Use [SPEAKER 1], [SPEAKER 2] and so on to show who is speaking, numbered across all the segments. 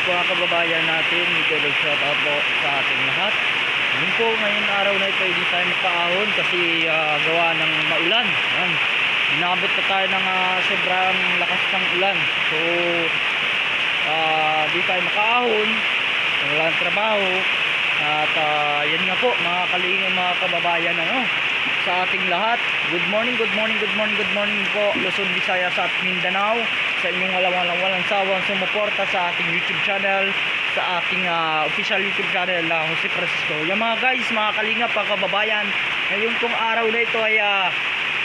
[SPEAKER 1] mga kababayan natin. Nag shout out po sa ating lahat. Ngayon po, ngayon araw na ito, hindi tayo makaahon kasi ah, gawa ng maulan. Yan. Inabot na tayo ng ah, sobrang lakas ng ulan. So, ah, di tayo makaahon. Wala ng trabaho. At ah, yan nga po, mga kalingin, mga kababayan, ano, sa ating lahat. Good morning, good morning, good morning, good morning po. Luzon, Visayas at Mindanao. Sa inyong walang walang walang sawang sumuporta sa ating YouTube channel, sa ating ah, official YouTube channel na Jose Francisco. Yung mga guys, mga kalingap, mga kababayan, ngayon pong araw na ito ay ah,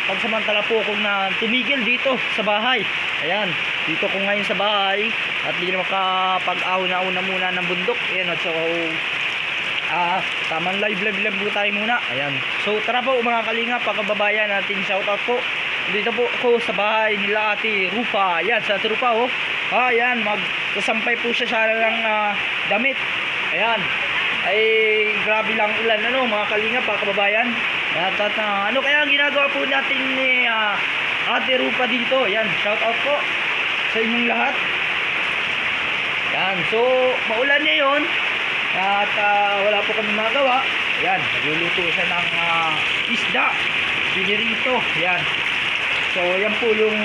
[SPEAKER 1] pagsamantala po akong na tumigil dito sa bahay. Ayan, dito ko ngayon sa bahay at di na makapag-ahon-ahon na muna ng bundok. Ayan, at so Ah, tamang live live live po tayo muna. Ayan. So tara po mga kalinga, pagkababayan natin shout out po. Dito po ako sa bahay nila Ate Rupa. Ayan, sa Ate Rupa oh. Ah, ayan, magsasampay po siya sa ng ah, damit. Ayan. Ay grabe lang ulan ano mga kalinga, pagkababayan. At, at ah, ano kaya ang ginagawa po natin ni ah, Ate Rupa dito? Ayan, shout out po sa inyong lahat. Yan. So, maulan ngayon. At ah, wala po kami magawa. Yan. Nagluluto siya ng ah, isda. Pinirito. Yan. So, yan po yung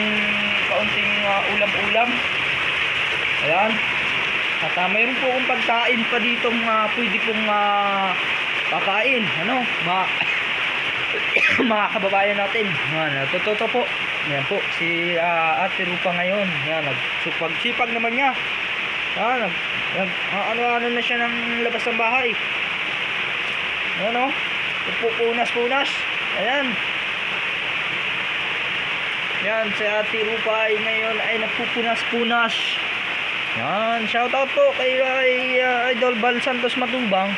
[SPEAKER 1] kaunting ah, ulam-ulam. Ayan. At ah, mayroon po akong pagkain pa dito uh, pwede pong ah, kakain. Ano? Ma mga kababayan natin. Yan. Totoo po. Yan po. Si ah, Ate Rupa ngayon. Yan. Nagsupag. Sipag naman niya. Ah, nag, nag ano-ano na siya ng labas ng bahay. Ano? Pupunas-punas. Ayan. Yan, si Ate Rupa ay ngayon ay nagpupunas-punas. Yan, shout out po kay, ah, Idol Bal Santos Matubang.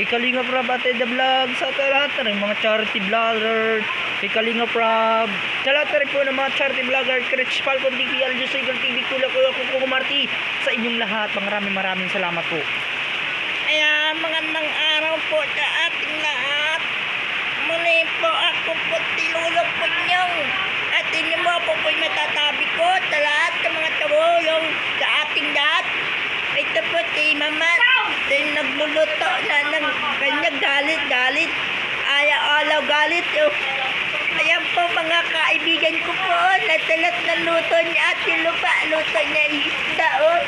[SPEAKER 1] Kay Kalinga Prab at The Vlog sa lahat rin, mga charity vlogger. Kay Kalinga Prab. Sa lahat rin po ng mga charity vlogger. Kretsch Falcon TV, Aljo Sigal TV, Kula Kuya Kuko Marti. Sa inyong lahat, maraming maraming salamat po.
[SPEAKER 2] Ayan, magandang araw po sa ating lahat. Muli po ako po. At po po'y matatabi ko sa lahat ng mga tumulong sa ating lahat. Ito po si Mama. Ito yung nagluluto na ng kanyang galit-galit. Ayaw-alaw galit. Oh. Ayan po mga kaibigan ko po. Natalat na luto niya at yung lupa. Luto niya yung isda. Oh.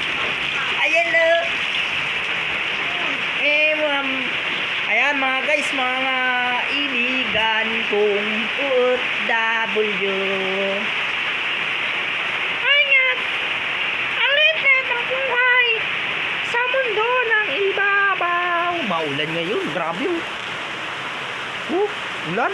[SPEAKER 2] Ayan oh. Eh, ma'am. Ayan mga guys, mga iligan kong OFW. Ayan, alit na ang buhay sa mundo ng
[SPEAKER 1] Maulan ngayon, grabe oh. Oh, ulan.